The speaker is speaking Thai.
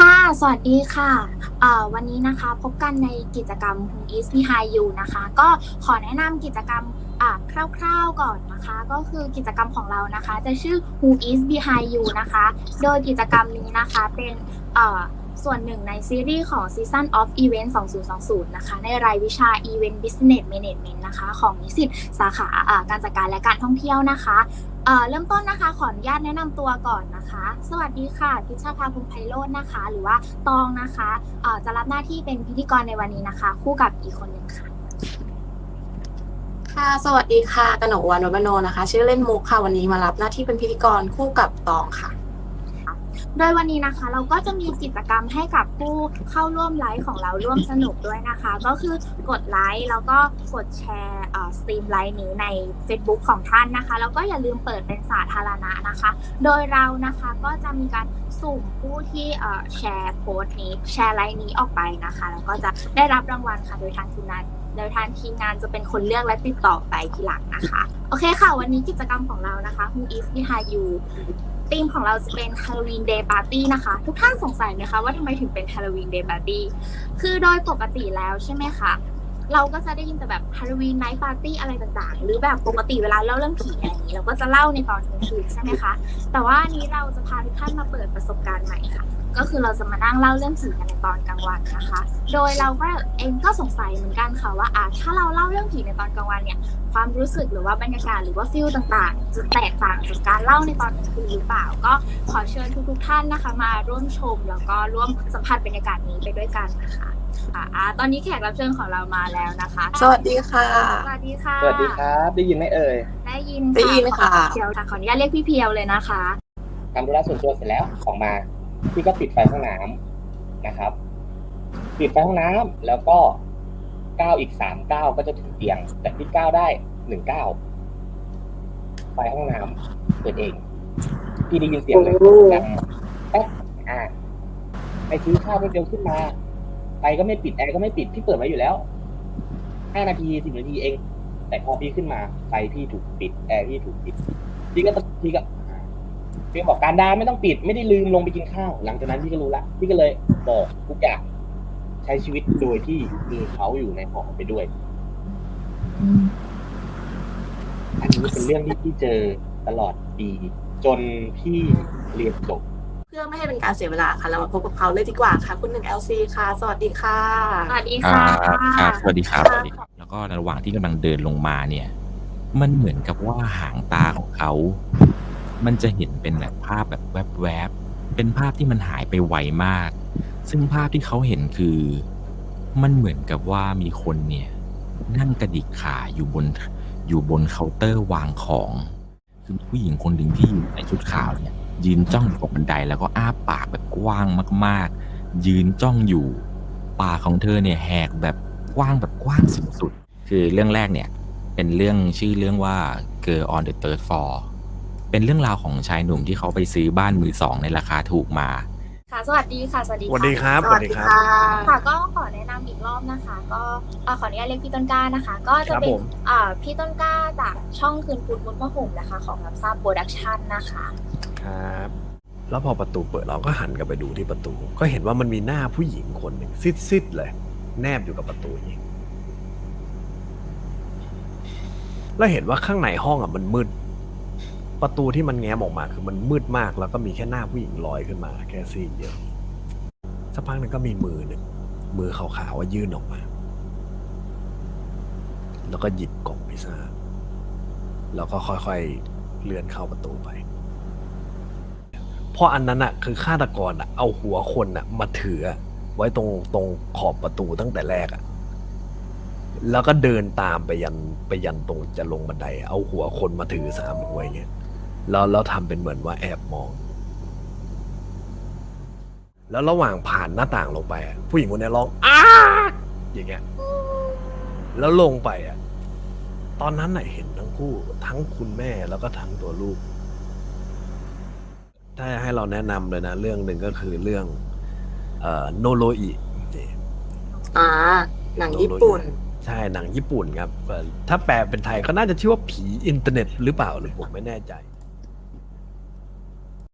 ค่ะ สวัสดีค่ะะวันนี้นะคะพบกันในกิจกรรม Who is Behind You นะคะ ก็ขอแนะนำกิจกรรมคร่าวๆก่อนนะคะ ก็คือกิจกรรมของเรานะคะ จะชื่อ Who is Behind You นะคะ โดยกิจกรรมนี้นะคะเป็น ส่วนหนึ่งในซีรีส์ของ Season of Event 2020 นะคะ ในรายวิชา Event Business Management นะคะ ของนิสิตสาขาการจัดการและการท่องเที่ยวนะคะเเริ่มต้นนะคะขออนุญาตแนะนำตัวก่อนนะคะ สวัสดีค่ะพิชชาภาภูมิไพโรจน์นะคะ หรือว่าตองนะคะจะรับหน้าที่เป็นพิธีกรในวันนี้นะคะ คู่กับอีกคนหนึ่งค่ะ ค่ะ สวัสดีค่ะกนกวันวัฒโนนะคะ ชื่อเล่นมุกค่ะวันนี้มารับหน้าที่เป็นพิธีกรคู่กับตองค่ะ โดยวันนี้นะคะ เราก็จะมีกิจกรรมให้กับผู้เข้าร่วมไลฟ์ของเราร่วมสนุกด้วยนะคะ ก็คือกดไลค์แล้วก็กดแชร์สตรีมไลฟ์นี้ใน Facebook ของท่านนะคะแล้วก็อย่าลืมเปิดเป็นสาธารณะนะคะ โดยเรานะคะก็จะมีการสุ่มผู้ที่แชร์โพสต์นี้แชร์ไลฟ์นี้ออกไปนะคะแล้วก็จะได้รับรางวัลค่ะโดยทางทีมงานโดยทางทีมงานจะเป็นคนเลือกและติดต่อไปทีหลังนะคะ โอเคค่ะ วันนี้กิจกรรมของเรานะคะ Who is Behind You ธีมของเราจะเป็น Halloween Day Party นะคะ ทุกท่านสงสัยไหมคะว่าทำไมถึงเป็น Halloween Day Party คือโดยปกติแล้วใช่ไหมคะ เราก็จะได้ยินแต่แบบ Halloween Night Party อะไรต่างๆ หรือแบบปกติเวลาเล่าเรื่องผีอะไรอย่างนี้ เราก็จะเล่าในตอนกลางคืนใช่ไหมคะ แต่ว่านี้เราจะพาทุกท่านมาเปิดประสบการณ์ใหม่ค่ะ ก็คือเราจะมานั่งเล่าเรื่องผีกันในตอนกลางวันนะคะ โดยเราก็เองก็สงสัยเหมือนกันค่ะว่าอะถ้าเราเล่าเรื่องผีในตอนกลางวันเนี่ย ความรู้สึกหรือว่าบรรยากาศหรือว่าฟิลต่างๆ จะแตกต่างจากการเล่าในตอนกลางคืนหรือเปล่า ก็ขอเชิญทุกๆท่านนะคะ มาร่วมชมแล้วก็ร่วมสัมผัสบรรยากาศนี้ไปด้วยกันนะคะอะอะตอนนี้แขกรับเชิญของเรามาแล้วนะคะ สวัสดีค่ะ สวัสดีค่ะ สวัสดีครับ ได้ยินไหมเอ่ย ได้ยินได้ยินค่ะเพียวค่ะขออนุญาตเรียกพี่เพียวเลยนะคะทำธุระส่วนตัวเสร็จแล้วออกมา พี่ก็ปิดไฟห้องน้ำนะครับ ปิดไฟห้องน้ำแล้วก็ก้าวอีกสามก้าวก็จะถึงเตียง แต่พี่ก้าวได้หนึ่งก้าวไฟห้องน้ำเปิดเอง พี่ได้ยินเสียงเลยดังแป๊กอ่าไปซื้อข้าวไปเดียวขึ้นมาไฟก็ไม่ปิดแอร์ก็ไม่ปิดพี่เปิดไว้อยู่แล้วห้านาทีสิบนาทีเอง แต่พอพี่ขึ้นมาไฟพี่ถูกปิดแอร์พี่ถูกปิดพี่ก็ต้องพี่ก็ อ่าพี่ก็บอกการดาไม่ต้องปิดไม่ได้ลืมลงไปกินข้าว หลังจากนั้นพี่ก็รู้ละพี่ก็เลยบอกทุกอย่างใช้ชีวิตโดยที่มีเขาอยู่ในหอไปด้วย อันนี้เป็นเรื่องที่พี่เจอตลอดปี จนพี่เรียนจบเพื่อไม่ให้เป็นการเสียเวลาค่ะ เรามาพบกับเขาเลยดีกว่าค่ะ คุณหนึ่ง LC ค่ะ สวัสดีค่ะ สวัสดีอ่าค่ะครับสวัสดีครับค่ะสวัสดีครับแล้วก็ระหว่างที่กำลังเดินลงมาเนี่ย มันเหมือนกับว่าหางตาของเขา มันจะเห็นเป็นแบบภาพแบบแวบๆ เป็นภาพที่มันหายไปไวมาก ซึ่งภาพที่เขาเห็นคือ มันเหมือนกับว่ามีคนเนี่ยนั่งกระดิกขาอยู่บนอยู่บนเคาน์เตอร์วางของ คือผู้หญิงคนหนึ่งที่อยู่ในชุดขาวเนี่ย ยืนจ้องอยู่บนบันไดแล้วก็อ้าปากแบบกว้างมากๆ ยืนจ้องอยู่ปากของเธอเนี่ยแหกแบบกว้างแบบกว้างสุดๆคือเรื่องแรกเนี่ยเป็นเรื่องชื่อเรื่องว่า Girl on the Third Floor เป็นเรื่องราวของชายหนุ่มที่เขาไปซื้อบ้านมือสองในราคาถูกมา ค่ะสวัสดีค่ะ สวัสดีสวัสดีครับ สวัสดีค่ะค่ะก็ขอแนะนำอีกรอบนะคะ ก็เอ่อขออนุญาตเรียกพี่ต้นกล้านะคะ ก็จะครับเป็นผมอ่าพี่ต้นกล้าจากช่องคืนฟูดมุดมะหุ่มนะคะ ของรับทราบโปรดักชันนะคะ ครับ แล้วพอประตูเปิดเราก็หันกลับไปดูที่ประตู ก็เห็นว่ามันมีหน้าผู้หญิงคนหนึ่งซิดๆเลย แนบอยู่กับประตูอย่างนี้แล้วเห็นว่าข้างในห้องอะมันมืด ประตูที่มันแง้มออกมาคือมันมืดมากแล้วก็มีแค่หน้าผู้หญิงลอยขึ้นมา แค่ซีกเดียวสักพักหนึ่งก็มีมือหนึ่งมือขาวๆว่ายื่นออกมา แล้วก็หยิบกล่องพิซซ่าแล้วก็ค่อยๆเลื่อนเข้าประตูไปเพราะอันนั้นอะคือฆาตกรอะเอาหัวคนอะมาถือไว้ตรงตรงขอบประตูตั้งแต่แรกอะแล้วก็เดินตามไปยันไปยันตรงจะลงบันได เอาหัวคนมาถือสามหัวอย่างเงี้ย แล้วแล้วทำเป็นเหมือนว่าแอบมอง แล้วระหว่างผ่านหน้าต่างลงไปอะผู้หญิงคนนี้ร้องอ้าอย่างเงี้ย แล้วลงไปอะตอนนั้นน่ะเห็นทั้งคู่ ทั้งคุณแม่แล้วก็ทั้งตัวลูก ถ้าให้เราแนะนำเลยนะ เรื่องหนึ่งก็คือเรื่อง เอ่อโนโรอินี่ อ่า หนังญี่ปุ่น ใช่หนังญี่ปุ่นครับเอ่อถ้าแปลเป็นไทยก็น่าจะชื่อว่าผีอินเทอร์เน็ตหรือเปล่าหรือผมไม่แน่ใจ